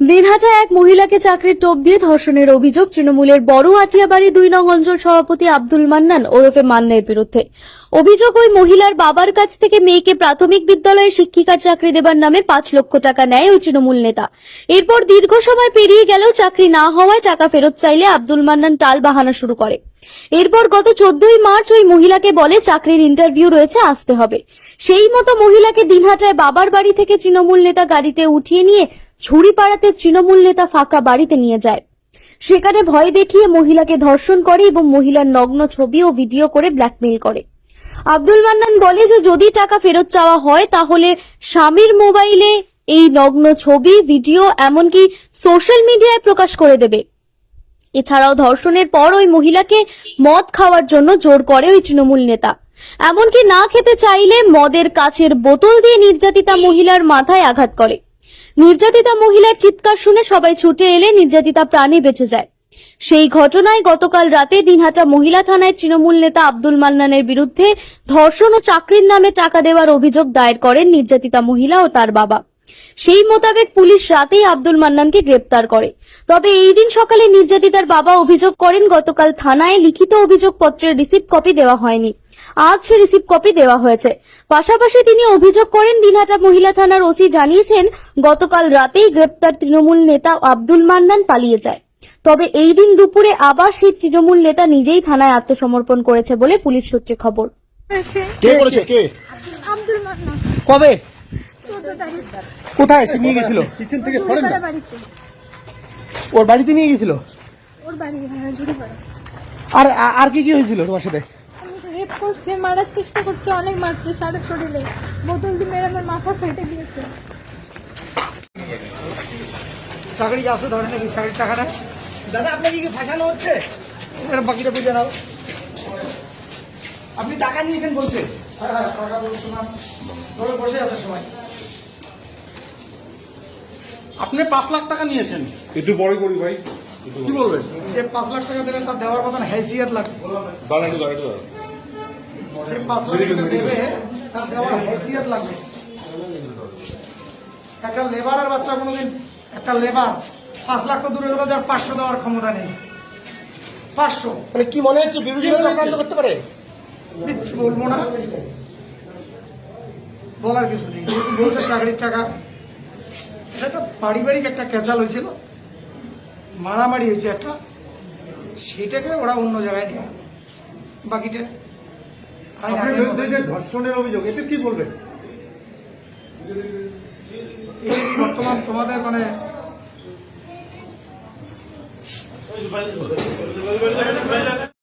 দিনহাটায় এক মহিলাকে চাকরির টোপ দিয়ে ধর্ষণের অভিযোগ তৃণমূলের বড় আটিয়াবাড়ি দুই নং অঞ্চল সভাপতি আব্দুল মান্নান ওরফে মান্নের বিরুদ্ধে। অভিযোগ ওই মহিলার বাবার কাছ থেকে মেয়েকে প্রাথমিক বিদ্যালয়ে শিক্ষিকার চাকরি দেবার নামে পাঁচ লক্ষ টাকা নেয় ওই তৃণমূল নেতা। এরপর দীর্ঘ সময় পেরিয়ে গেলেও চাকরি না হওয়ায় টাকা ফেরত চাইলে আব্দুল মান্নান টাল বাহানা শুরু করে। এরপর গত চোদ্দই মার্চ ওই মহিলাকে বলে চাকরির ইন্টারভিউ রয়েছে, আসতে হবে। সেই মতো মহিলাকে দিনহাটায় বাবার বাড়ি থেকে তৃণমূল নেতা গাড়িতে উঠিয়ে নিয়ে ঝুড়িপাড়াতে তৃণমূল নেতা ফাঁকা বাড়িতে নিয়ে যায়। সেখানে ভয় দেখিয়ে মহিলাকে ধর্ষণ করে এবং মহিলার নগ্ন ছবি ও ভিডিও করে ব্ল্যাকমেইল করে। আব্দুল মান্নান বলে যে, যদি টাকা ফেরত চাওয়া হয়, তাহলে স্বামীর মোবাইলে এই নগ্ন ছবি, ভিডিও, এমনকি সোশ্যাল মিডিয়ায় প্রকাশ করে দেবে। এছাড়াও ধর্ষণের পর ওই মহিলাকে মদ খাওয়ার জন্য জোর করে ওই তৃণমূল নেতা। এমনকি না খেতে চাইলে মদের কাছের বোতল দিয়ে নির্যাতিতা মহিলার মাথায় আঘাত করে। নির্যাতিতা মহিলার চিৎকার শুনে সবাই ছুটে এলে নির্যাতিতা প্রাণে বেঁচে যায়। সেই ঘটনায় গতকাল রাতে দিনহাটা মহিলা থানায় তৃণমূল নেতা আব্দুল মান্নানের বিরুদ্ধে ধর্ষণ ও চাকরির নামে টাকা দেওয়ার অভিযোগ দায়ের করেন নির্যাতিতা মহিলা ও তার বাবা। সেই মোতাবেক পুলিশ রাতেই আব্দুল মান্নানকে গ্রেপ্তার করে। তবে এই দিন সকালে নির্যাতিতার বাবা অভিযোগ করেন গতকাল থানায় লিখিত অভিযোগপত্রের রিসিপ্ট কপি দেওয়া হয়নি। আজ সে রিসিভ কপি দেওয়া হয়েছে। পাশাপাশি তিনি অভিযোগ করেন দিনহাটা মহিলা থানার ওসি জানিয়েছেন গতকাল রাতেই গ্রেপ্তার তৃণমূল নেতা আব্দুল মান্নান পালিয়ে যায়। তবে এই দিন দুপুরে আবার সেই তৃণমূল নেতা নিজেই থানায় আত্মসমর্পণ করেছে বলে পুলিশ সূত্রে খবর। কে করেছে কে? আব্দুল মান্নান। কবে? কোথায় সে নিয়ে গেছিল? কিচেন থেকে ঝুড়িপাড়া বাড়িতে। ওর বাড়িতে নিয়ে গেছিল? ওর বাড়ি হ্যাঁ ঝুড়িপাড়া আর আর কি কি হয়েছিল তোমার সাথে? রেপ করছে মারার চেষ্টা করছে অনেক মারছে সারা শরীরে। বোতল দিয়ে মেরে আমার মাথা ফেটে গিয়েছে। চাকরি আছে ধরে নাকি চাকরির টাকাটা? দাদা আপনাকে কি ফাঁসানো হচ্ছে? বাকিটা বুঝে নাও। আপনি টাকা নিয়েছেন বলছে। হ্যাঁ হ্যাঁ টাকা বলছিলাম ধরে বসে আছে সবাই। আপনি পাঁচ লাখ টাকা নিয়েছেন। একটু পরে করি ভাই। কি বলবেন? যে পাঁচ লাখ টাকা দেবেন তার দেওয়ার মতন হ্যাসিয়াত লাগবে দাঁড়ান একটু দাঁড়ান যে পাঁচ লাখ টাকা দেবে তার দেওয়ার হ্যাসিয়াত লাগবে। একটা লেবারের বাচ্চা কোনোদিন একটা লেবার পাঁচ লাখ তো দূরে কথা যার পাঁচশো দেওয়ার ক্ষমতা নেই। পাঁচশো। মানে কি মনে হচ্ছে চক্রান্ত করতে পারে? কিচ্ছু বলব না। বলার কিছু নেই। যেহেতু বলছে চাকরির টাকা এটা একটা পারিবারিক একটা ক্যাচাল হয়েছিল। মারামারি হয়েছে একটা। সেটাকে ওরা অন্য জায়গায় নিয়ে গেল। বাকিটা আপনার বিরুদ্ধে যে। ধর্ষণের অভিযোগ এতে কি বলবেন? বর্তমান তোমাদের মানে